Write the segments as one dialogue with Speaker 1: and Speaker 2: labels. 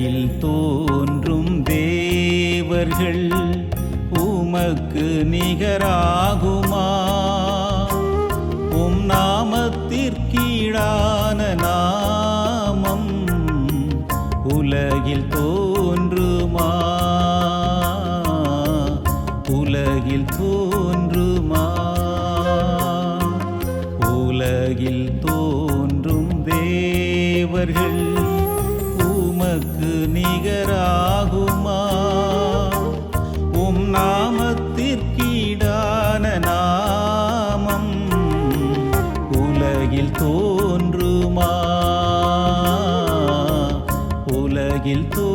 Speaker 1: உலகில் தோன்றும் தேவர்கள் உமக்கு நிகராகுமா? உம் நாமத்திற்கீழான நாமம் உலகில் தோன்றுமா? உலகில் தோன்றுமா? உலகில் தோன்றும் தேவர்கள் நிகராகுமா உம் நாமத்திற்கீடான நாமம் உலகில் தோன்றுமா? உலகில் தோ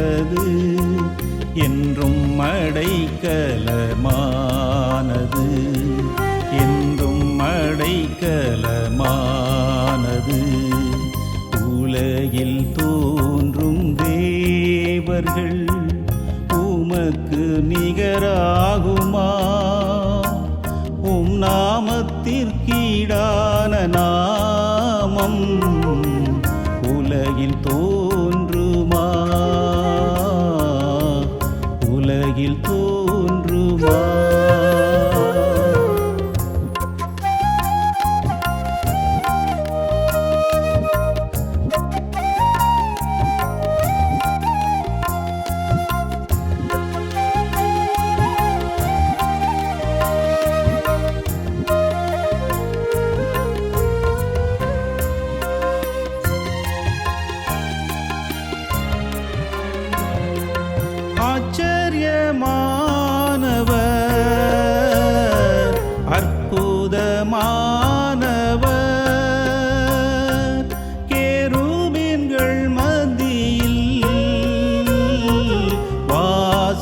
Speaker 1: உயர்ந்தது என்றும் மடைக்கலமானது என்றும் மடைக்கலமானது உலகில் தோன்றும் தேவர்கள் உமக்கு நிகராகுமா? உம் நாமத்திற்கீடான நான்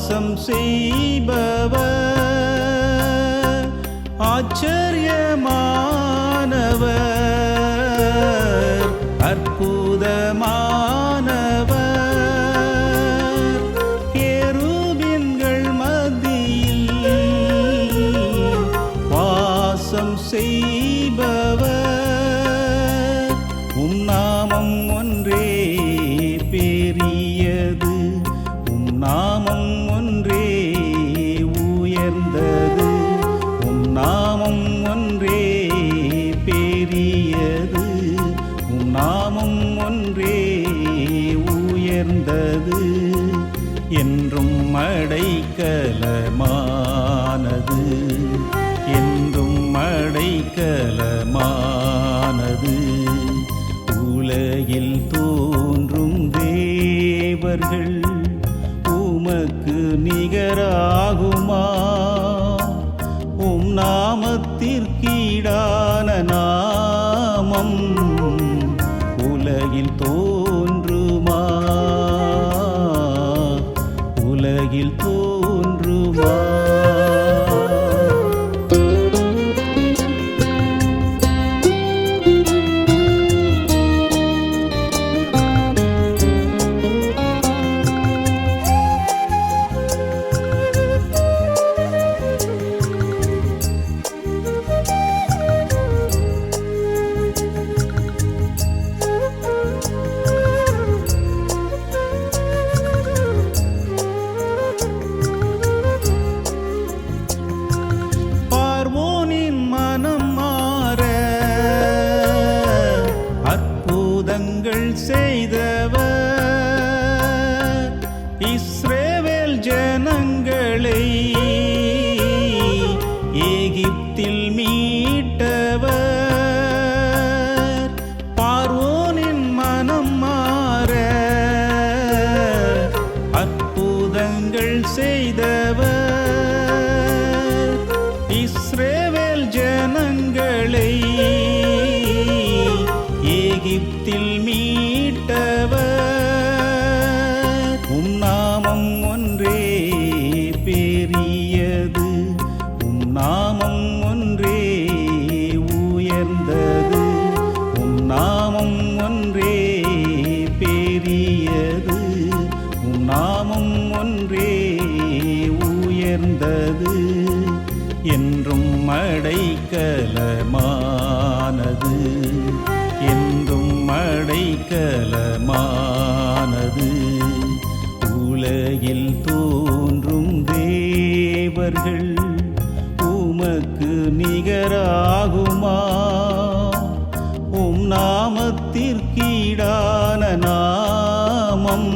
Speaker 1: வாசம் செய்பவர். ஆச்சரியமா பெரியது உம் நாமும் ஒன்றே உயர்ந்தது. என்றும் மடைக்கலமானது. என்றும் மடைக்கலமானது. உலகில் தோன்றும் தேவர்கள் உமக்கு நிகராகுமா? உம் நாமத்திற்கீடான நான் உலகில் தோன்றுமா? என்றும் அடைக்கலமானது என்றும் அடைக்கலமானது உலகில் தோன்றும் தேவர்கள் உமக்கு நிகராகுமா? உம் நாமத்திற்கீடான நாமம்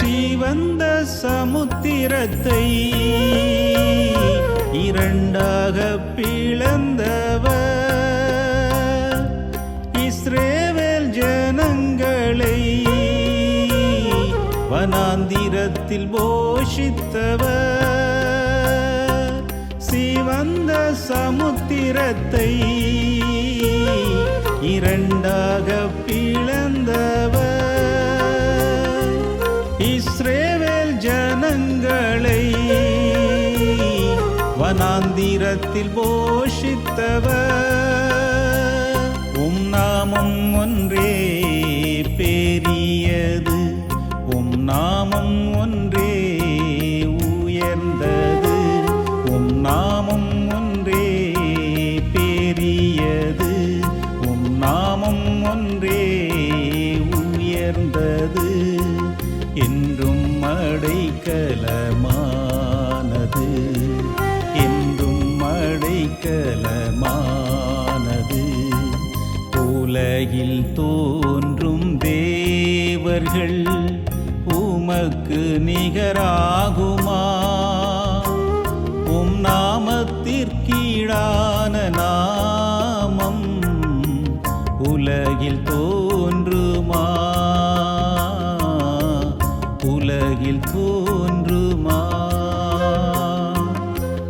Speaker 1: சிவந்த சமுத்திரத்தை இரண்டாக பிளந்தவர். இஸ்ரேவேல் ஜனங்களை வனாந்திரத்தில் போஷித்தவர். சிவந்த சமுத்திரத்தை இரண்டாக பிளந்தவர். வனாந்திரத்தில் போஷித்தவர். உம் நாமம் ஒன்றே பெரியது. உம் நாமம் ஒன்றே உயர்ந்தது. உம் நாமம் உலகில் தோன்றும் தேவர்கள் உமக்கு நிகராகுமா? உம் நாமத்திற்கீழான நாமம் உலகில் தோன்றுமா? உலகில் தோன்றுமா?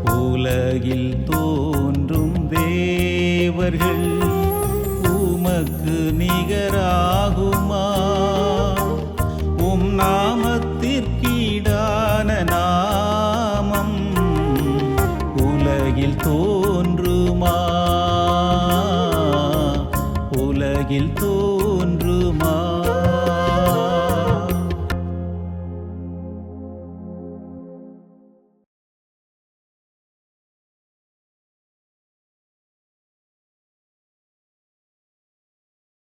Speaker 1: உலகில் தோன்றும் தேவர்கள் நிகராகுமா உம் நாமத்திற்கீடான நாமம் உலகில் தோன்றுமா? உலகில் தோ